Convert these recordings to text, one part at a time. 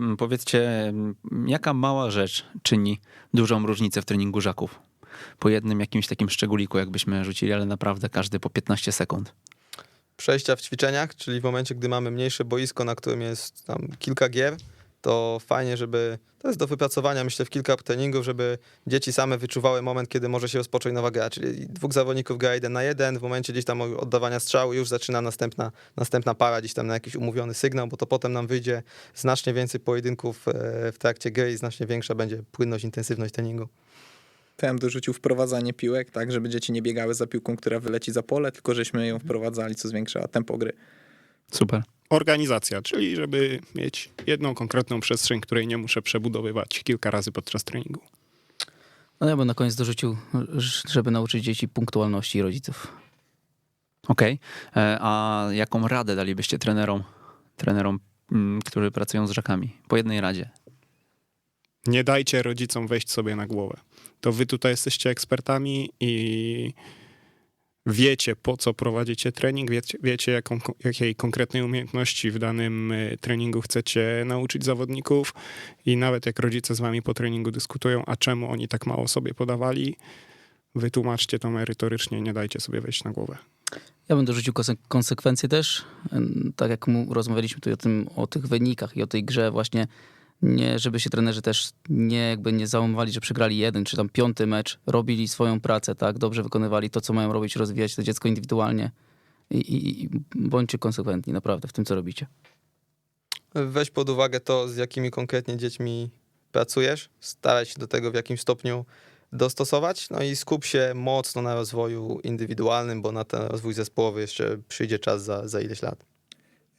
mm, powiedzcie, mm, jaka mała rzecz czyni dużą różnicę w treningu żaków? Po jednym jakimś takim szczególiku, jakbyśmy rzucili, ale naprawdę każdy po 15 sekund. Przejścia w ćwiczeniach, czyli w momencie, gdy mamy mniejsze boisko, na którym jest tam kilka gier, to fajnie, żeby, to jest do wypracowania, myślę, w kilka treningów, żeby dzieci same wyczuwały moment, kiedy może się rozpocząć nowa gra, czyli dwóch zawodników gra jeden na jeden, w momencie gdzieś tam oddawania strzału już zaczyna następna, następna para gdzieś tam na jakiś umówiony sygnał, bo to potem nam wyjdzie znacznie więcej pojedynków e, w trakcie gry i znacznie większa będzie płynność, intensywność treningu. To ja bym dorzucił wprowadzanie piłek, tak, żeby dzieci nie biegały za piłką, która wyleci za pole, tylko żeśmy ją wprowadzali, co zwiększa tempo gry. Super. Organizacja, czyli żeby mieć jedną konkretną przestrzeń, której nie muszę przebudowywać kilka razy podczas treningu. No ja bym na koniec dorzucił, żeby nauczyć dzieci punktualności rodziców. Okej. E, A jaką radę dalibyście trenerom, trenerom, mm, którzy pracują z żakami? Po jednej radzie. Nie dajcie rodzicom wejść sobie na głowę. To wy tutaj jesteście ekspertami i wiecie, po co prowadzicie trening, wiecie, wiecie jaką, jakiej konkretnej umiejętności w danym y, treningu chcecie nauczyć zawodników i nawet jak rodzice z wami po treningu dyskutują, a czemu oni tak mało sobie podawali, wytłumaczcie to merytorycznie, nie dajcie sobie wejść na głowę. Ja bym dorzucił konse- konsekwencje też. Tak jak rozmawialiśmy tutaj o, tym, o tych wynikach i o tej grze właśnie, nie, żeby się trenerzy też nie jakby nie załamywali, że przegrali jeden czy tam piąty mecz, robili swoją pracę, tak, dobrze wykonywali to, co mają robić, rozwijać to dziecko indywidualnie i, i, i bądźcie konsekwentni naprawdę w tym, co robicie. Weź pod uwagę to, z jakimi konkretnie dziećmi pracujesz, staraj się do tego w jakimś stopniu dostosować, no i skup się mocno na rozwoju indywidualnym, bo na ten rozwój zespołowy jeszcze przyjdzie czas za, za ileś lat.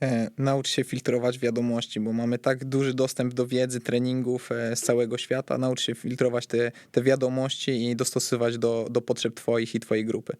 E, naucz się filtrować wiadomości, bo mamy tak duży dostęp do wiedzy, treningów e, z całego świata. Naucz się filtrować te, te wiadomości i dostosowywać do, do potrzeb twoich i twojej grupy.